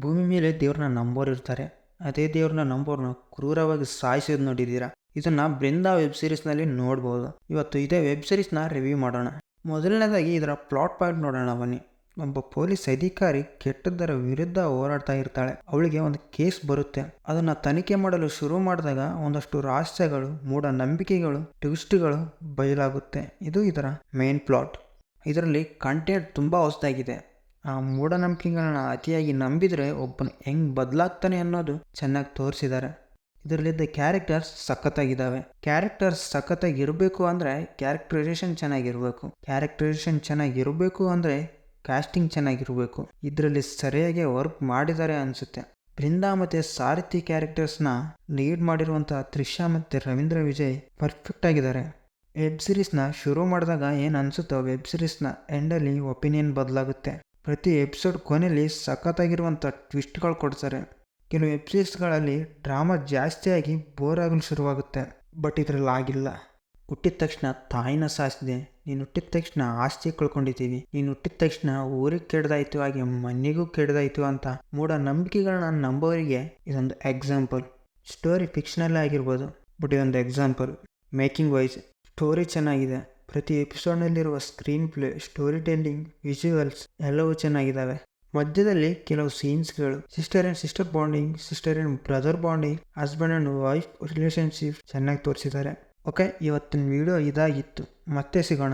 ಭೂಮಿ ಮೇಲೆ ದೇವ್ರನ್ನ ನಂಬೋರು ಇರ್ತಾರೆ ಅದೇ ದೇವ್ರನ್ನ ನಂಬೋರ್ನ ಕ್ರೂರವಾಗಿ ಸಾಯಿಸೋದು ನೋಡಿದ್ದೀರಾ? ಇದನ್ನ ಬೃಂದಾ ವೆಬ್ ಸೀರೀಸ್ನಲ್ಲಿ ನೋಡ್ಬೋದು. ಇವತ್ತು ಇದೇ ವೆಬ್ ಸೀರೀಸ್ನ ರಿವ್ಯೂ ಮಾಡೋಣ. ಮೊದಲನೇದಾಗಿ ಇದರ ಪ್ಲಾಟ್ ಪಾಯಿಂಟ್ ನೋಡೋಣ ಬನ್ನಿ. ಒಬ್ಬ ಪೊಲೀಸ್ ಅಧಿಕಾರಿ ಕೆಟ್ಟದ್ದರ ವಿರುದ್ಧ ಹೋರಾಡ್ತಾ ಇರ್ತಾಳೆ. ಅವಳಿಗೆ ಒಂದು ಕೇಸ್ ಬರುತ್ತೆ. ಅದನ್ನ ತನಿಖೆ ಮಾಡಲು ಶುರು ಮಾಡಿದಾಗ ಒಂದಷ್ಟು ರಹಸ್ಯಗಳು, ಮೂಢನಂಬಿಕೆಗಳು, ಟ್ವಿಸ್ಟ್ಗಳು ಬಯಲಾಗುತ್ತೆ. ಇದು ಇದರ ಮೇನ್ ಪ್ಲಾಟ್. ಇದರಲ್ಲಿ ಕಂಟೆಂಟ್ ತುಂಬ ಹೊಸದಾಗಿದೆ. ಆ ಮೂಢನಂಬಿಕೆಗಳನ್ನ ಅತಿಯಾಗಿ ನಂಬಿದರೆ ಒಬ್ಬನು ಹೆಂಗ್ ಬದಲಾಗ್ತಾನೆ ಅನ್ನೋದು ಚೆನ್ನಾಗಿ ತೋರಿಸಿದ್ದಾರೆ ಇದರಲ್ಲಿದ್ದ ಕ್ಯಾರೆಕ್ಟರ್ಸ್ ಸಖತ್ತಾಗಿದ್ದಾವೆ ಕ್ಯಾರೆಕ್ಟರ್ಸ್ ಸಖತ್ತಾಗಿರಬೇಕು ಅಂದರೆ ಕ್ಯಾರೆಕ್ಟರೈಸೇಷನ್ ಚೆನ್ನಾಗಿರಬೇಕು. ಕ್ಯಾರೆಕ್ಟರೈಸೇಷನ್ ಚೆನ್ನಾಗಿರಬೇಕು ಅಂದರೆ ಕಾಸ್ಟಿಂಗ್ ಚೆನ್ನಾಗಿರಬೇಕು. ಇದರಲ್ಲಿ ಸರಿಯಾಗಿ ವರ್ಕ್ ಮಾಡಿದ್ದಾರೆ ಅನಿಸುತ್ತೆ. ಬೃಂದಾ ಮತ್ತು ಸಾರಥಿ ಕ್ಯಾರೆಕ್ಟರ್ಸ್ನ ಲೀಡ್ ಮಾಡಿರುವಂಥ ತ್ರಿಷಾ ಮತ್ತು ರವೀಂದ್ರ ವಿಜಯ್ ಪರ್ಫೆಕ್ಟ್ ಆಗಿದ್ದಾರೆ ವೆಬ್ ಸೀರೀಸ್ನ ಶುರು ಮಾಡಿದಾಗ ಏನು ಅನಿಸುತ್ತೋ ವೆಬ್ ಸೀರೀಸ್ನ ಎಂಡಲ್ಲಿ ಒಪಿನಿಯನ್ ಬದಲಾಗುತ್ತೆ. ಪ್ರತಿ ಎಪಿಸೋಡ್ ಕೊನೆಯಲ್ಲಿ ಸಖತ್ತಾಗಿರುವಂಥ ಟ್ವಿಸ್ಟ್ಗಳು ಕೊಡ್ತಾರೆ. ಕೆಲವು ಎಪಿಸೋಡ್ಸ್ಗಳಲ್ಲಿ ಡ್ರಾಮಾ ಜಾಸ್ತಿಯಾಗಿ ಬೋರ್ ಆಗಲು ಶುರುವಾಗುತ್ತೆ, ಬಟ್ ಇದರಲ್ಲಿ ಆಗಿಲ್ಲ. ಹುಟ್ಟಿದ ತಕ್ಷಣ ತಾಯಿನ ಸಾಸಿದೆ ನೀನು ಹುಟ್ಟಿದ ತಕ್ಷಣ ಆಸ್ತಿ ಕಳ್ಕೊಂಡಿದ್ದೀವಿ, ನೀನು ಹುಟ್ಟಿದ ತಕ್ಷಣ ಊರಿಗೆ ಕೆಡ್ದಾಯ್ತು, ಹಾಗೆ ಮನೆಗೂ ಕೆಡ್ದಾಯ್ತು ಅಂತ ಮೂಢ ನಂಬಿಕೆಗಳನ್ನ ನಂಬೋರಿಗೆ ಇದೊಂದು ಎಕ್ಸಾಂಪಲ್ ಸ್ಟೋರಿ ಫಿಕ್ಷನಲ್ಲೇ ಆಗಿರ್ಬೋದು ಬಟ್ ಇದೊಂದು ಎಕ್ಸಾಂಪಲ್ ಮೇಕಿಂಗ್ ವೈಸ್ ಸ್ಟೋರಿ ಚೆನ್ನಾಗಿದೆ. ಪ್ರತಿ ಎಪಿಸೋಡ್ನಲ್ಲಿರುವ screenplay storytelling visuals ಎಲ್ಲವೂ ಚೆನ್ನಾಗಿದ್ದಾವೆ ಮಧ್ಯದಲ್ಲಿ ಕೆಲವು ಸೀನ್ಸ್ಗಳು sister and sister bonding sister and brother bonding husband and wife relationship ಚೆನ್ನಾಗಿ ತೋರಿಸಿದ್ದಾರೆ. ಓಕೆ ಇವತ್ತಿನ ವಿಡಿಯೋ ಇದಾಗಿತ್ತು. ಮತ್ತೆ ಸಿಗೋಣ.